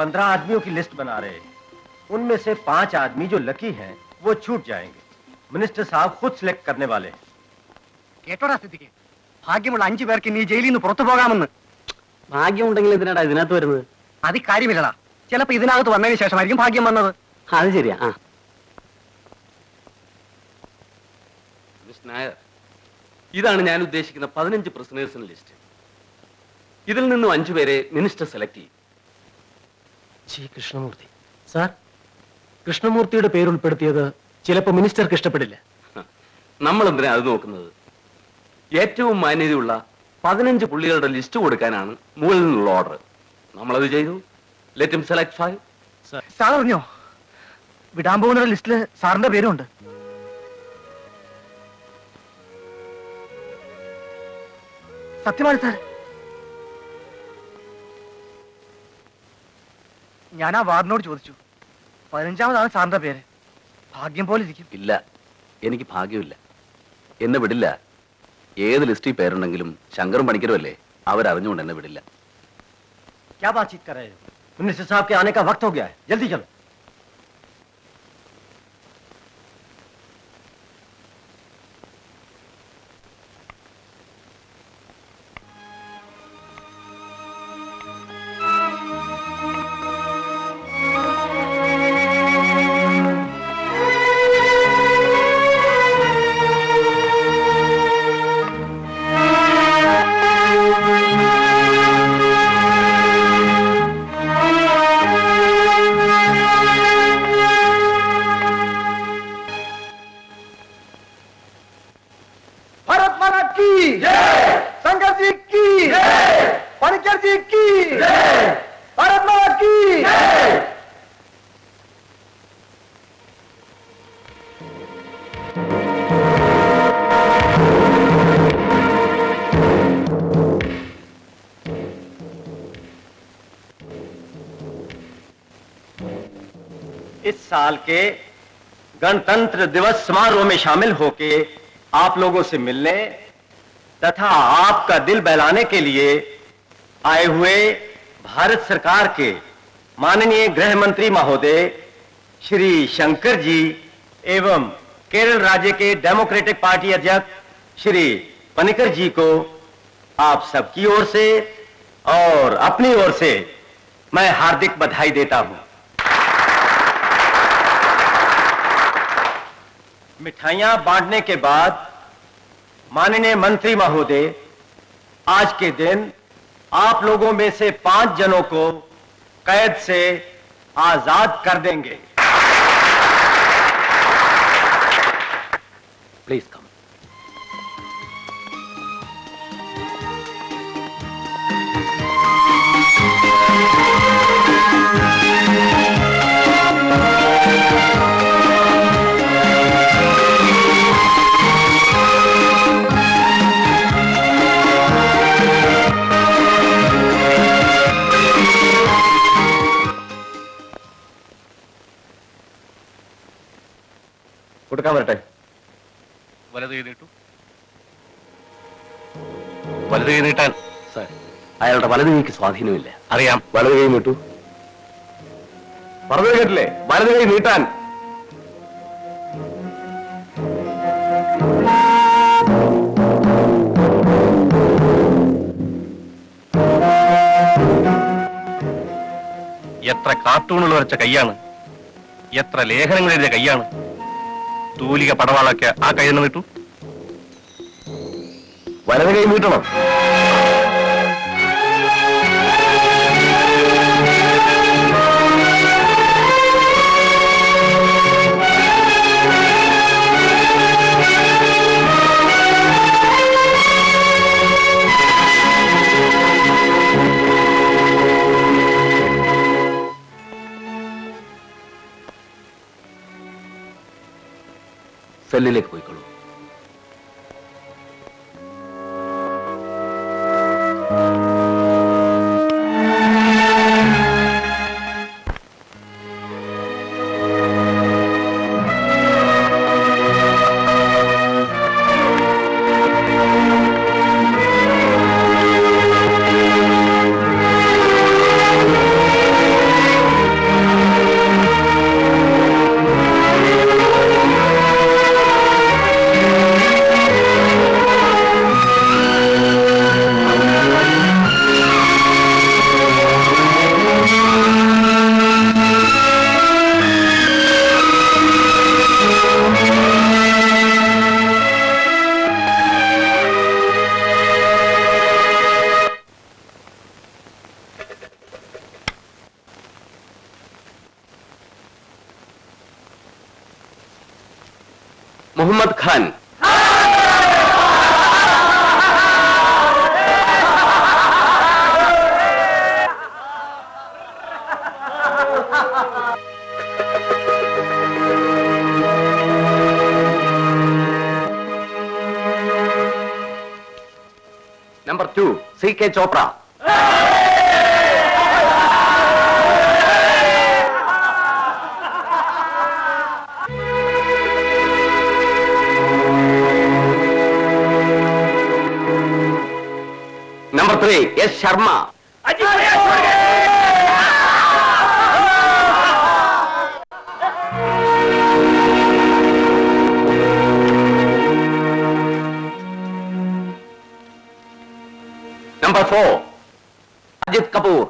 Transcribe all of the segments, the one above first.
पंद्रह आदमियों की लिस्ट बना रहे हैं उनमें से पांच आदमी जो लकी हैं वो छूट जाएंगे मिनिस्टर साहब खुद सिलेक्ट करने वाले हैं കേട്ടോടാ സ്ഥിതിക്ക് ഭാഗ്യമുള്ള അഞ്ചു പേർക്ക് നീ ജയിലിൽ നിന്ന് പുറത്തു പോകാമെന്ന് ഭാഗ്യമുണ്ടെങ്കിൽ എന്തിനാടാ ഇതിനകത്ത് വരുന്നത് അത് കാര്യമില്ലടാ ചിലപ്പോ ഇതിനകത്ത് വന്നതിന് ശേഷമായിരിക്കും ഭാഗ്യം വന്നത് അത് ശരിയാ ആ മിസ് നായർ ഇതാണ് ഞാൻ ഉദ്ദേശിക്കുന്ന പതിനഞ്ച് പ്രിസണേഴ്സിന് ലിസ്റ്റ് ഇതിൽ നിന്നും അഞ്ചു പേരെ മിനിസ്റ്റർ സെലക്ട് ചെയ്യും ജി കൃഷ്ണമൂർത്തി. സാർ കൃഷ്ണമൂർത്തിയുടെ പേര് ഉൾപ്പെടുത്തിയത് ചിലപ്പോൾ മിനിസ്റ്റർക്ക് ഇഷ്ടപ്പെടില്ല. നമ്മൾ എന്തിനാ അത് നോക്കുന്നത്? ഏറ്റവും മാന്യതയുള്ള പതിനഞ്ച് പുള്ളികളുടെ ലിസ്റ്റ് കൊടുക്കാനാണ് മുകളിൽ നിന്നുള്ള ഓർഡർ നമ്മളത് ചെയ്തു. Let him select five sir അറിഞ്ഞോ? വിടാൻ പോകുന്ന ലിസ്റ്റിൽ സാറിന്റെ പേരും ഉണ്ട് സത്യമാണ് സാർ. ഞാൻ ആ വാർഡിനോട് ചോദിച്ചു പതിനഞ്ചാമതാണ് സാറിന്റെ പേര് ഭാഗ്യം പോലെ ഇരിക്കും ഇല്ല എനിക്ക് ഭാഗ്യമില്ല എന്നെ വിടില്ല ഏത് ലിസ്റ്റിൽ പേരുണ്ടെങ്കിലും ശങ്കറും പണിക്കരും അല്ലേ അവരറിഞ്ഞുകൊണ്ട് എന്നെ വിടില്ല क्या बातचीत कर रहे हो मिनिस्टर साहब के आने का वक्त हो गया है जल्दी चलो साल के गणतंत्र दिवस समारोह में शामिल होके आप लोगों से मिलने तथा आपका दिल बहलाने के लिए आए हुए भारत सरकार के माननीय गृह मंत्री महोदय श्री शंकर जी एवं केरल राज्य के डेमोक्रेटिक पार्टी अध्यक्ष श्री पनिकर जी को आप सबकी ओर से और अपनी ओर से मैं हार्दिक बधाई देता हूँ। मिठाइयाँ बांटने के बाद माननीय मंत्री महोदय, आज के दिन आप लोगों में से पाँच जनों को कैद से आज़ाद कर देंगे। അയാളുടെ വലതു കൈക്ക് സ്വാധീനമില്ല. അറിയാം വലതു കൈ നീട്ടു. പറഞ്ഞു കേട്ടില്ലേ? വലതു കൈ നീട്ടാൻ. എത്ര കാർട്ടൂണുകൾ വരച്ച കൈയാണ്. എത്ര ലേഖനങ്ങൾ എഴുതിയ കൈയാണ്. തൂലിക പടവാളൊക്കെ ആ കൈ തന്നെ വിട്ടു വലത് കൈ നീട്ടണം. സെല്ലിലേക്ക് പോയിക്കോളൂ C K Chopra. Number three S Sharma number four Ajith Kapoor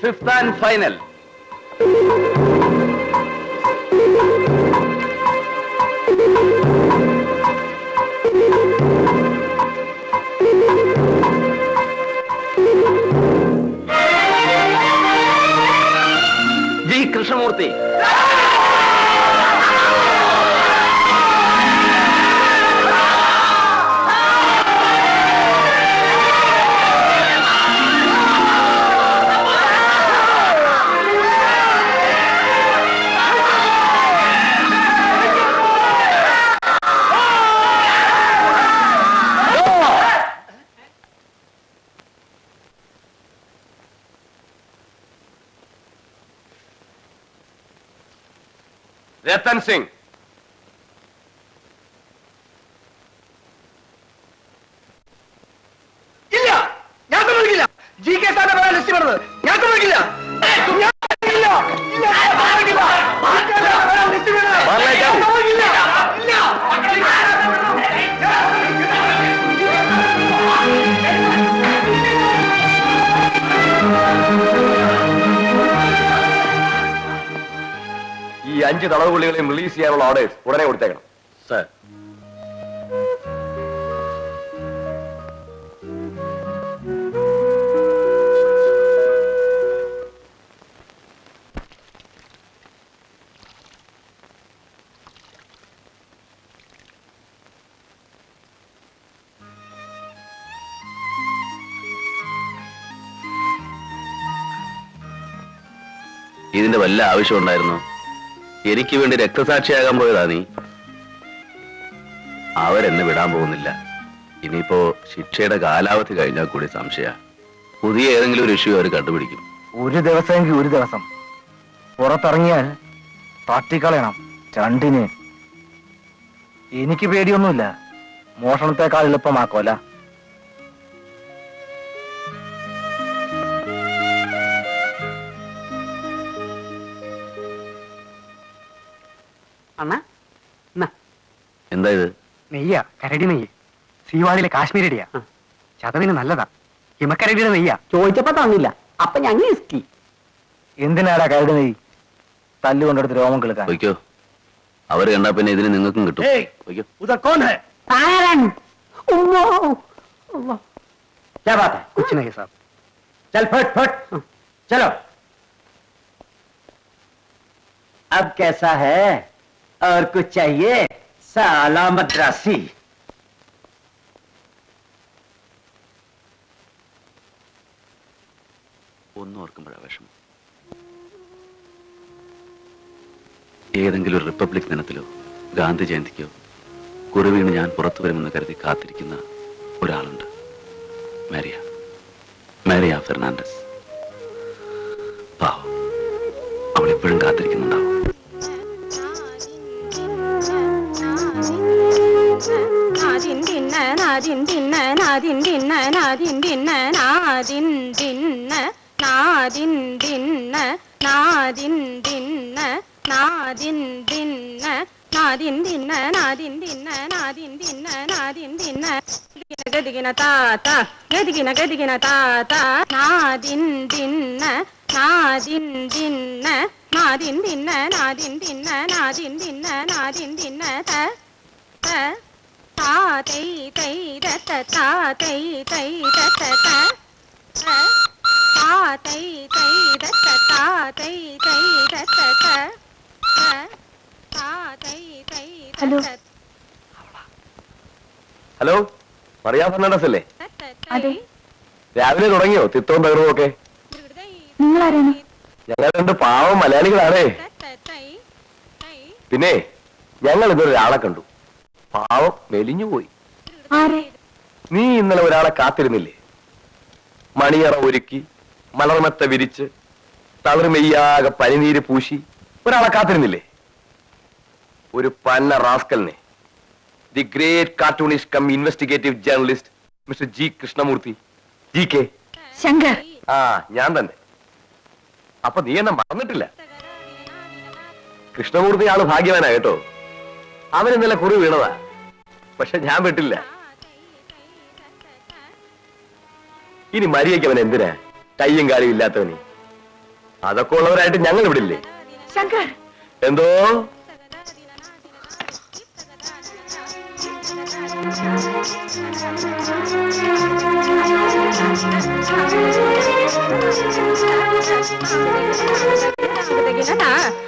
fifth and final Ratan Singh അഞ്ച് തടവുപുള്ളികളെയും റിലീസ് ചെയ്യാനുള്ള ഓർഡേഴ്സ് ഉടനെ കൊടുത്തേക്കണം. സർ. ഇതിന്റെ വല്ല ആവശ്യം ഉണ്ടായിരുന്നു? എനിക്ക് വേണ്ടി രക്തസാക്ഷിയാകാൻ പോയതാ നീ. അവരെന്നെ വിടാൻ പോകുന്നില്ല. ഇനിയിപ്പോ ശിക്ഷയുടെ കാലാവധി കഴിഞ്ഞാൽ കൂടി സംശയ. പുതിയ ഏതെങ്കിലും ഒരു ഇഷ്യൂ അവർ കണ്ടുപിടിക്കും. ഒരു ദിവസമെങ്കിൽ ഒരു ദിവസം. പുറത്തിറങ്ങിയാൽ തട്ടിക്കളയണം. രണ്ടിന്. എനിക്ക് പേടിയൊന്നുമില്ല. മോഷണത്തെക്കാൾ എളുപ്പമാക്കോല അണ്ണ എന്നാ എന്താ ഇത് നെയ്യ കരടി നെയ്യ് സീവാളിലെ കാശ്മീരടിയാ ചതവിന് നല്ലതാ ഹിമക്കരടിയുടെ നെയ്യ ചോദിച്ചപ്പോ തന്നില്ല അപ്പൊ ഞങ്ങൾ ഇസ്കി എന്തിനാടാ കരട് നീ തല്ലുകൊണ്ടെടുത്ത് രോമം കിളുക്കാൻ വയ്ക്കോ അവര് കണ്ടാ പിന്നെ ഇതിന് നിങ്ങൾക്കും കിട്ടും വയ്ക്കോ ഉദർ കോൺ ഹെ क्या बात है കുച്ചു നെയ്യ സാബ് चल फट फट चलो अब कैसा है और कुछ चाहिए साला मद्रासी ഒന്നും ഓർക്കുമ്പോഴാ വിഷമം ഏതെങ്കിലും ഒരു റിപ്പബ്ലിക് ദിനത്തിലോ ഗാന്ധി ജയന്തിക്കോ കുറുവീണ് ഞാൻ പുറത്തു വരുമെന്ന് കരുതി കാത്തിരിക്കുന്ന ഒരാളുണ്ട് മാരിയ മാരിയ ഫെർണാണ്ടസ് പാവം അവൾ എപ്പോഴും കാത്തിരിക്കുന്നുണ്ടാവും నాదిందిన్న నాదిందిన్న నాదిందిన్న నాదిందిన్న గదిగిన తాత గదిగిన గదిగిన తాత నాదిందిన్న నాదిందిన్న నాదిందిన్న నాదిందిన్న నాదిందిన్న నాదిందిన్న త తాతై తై రత తాతై తై రత తాతై తై రత తాతై ഹലോ. ഹലോ മറിയാ ഫെർണാണ്ടസ് അല്ലേ അതെ. രാവിലെ തുടങ്ങിയോ? തിത്തവും തകർവും ഒക്കെ? ഞങ്ങൾ രണ്ട് പാവം മലയാളികളാണേ. പിന്നെ ഞങ്ങൾ ഇതൊരു ഒരാളെ കണ്ടു. പാവം മെലിഞ്ഞുപോയി നീ ഇന്നലെ ഒരാളെ കാത്തിരുന്നില്ലേ? മണിയറ ഒരുക്കി മലർമെത്ത വിരിച്ച് തളിർമെയ്യാകെ പനിനീര് പൂശി ഒരാളെ കാത്തിരുന്നില്ലേ? ഒരു പന്ന റാസ്കലിനെ. The great cartoonist cum investigative journalist mister G Krishnamurthy. G K. Shankar. ആ ഞാൻ തന്നെ. അപ്പൊ നീ എന്നെ മറന്നിട്ടില്ല? കൃഷ്ണമൂർത്തി ആൾ ഭാഗ്യവാനാ കേട്ടോ. അവൻ ഇന്നലെ കുറി വീണതാ. പക്ഷെ ഞാൻ വിട്ടില്ല. ഇനി മരിയയ്ക്ക് അവൻ എന്തിനാ? കയ്യും കാലും ഇല്ലാത്തവന്. അതൊക്കെ ഉള്ളവരായിട്ട് ഞങ്ങൾ ഇവിടെ ഇല്ലേ ശങ്കർ. എന്തോ? না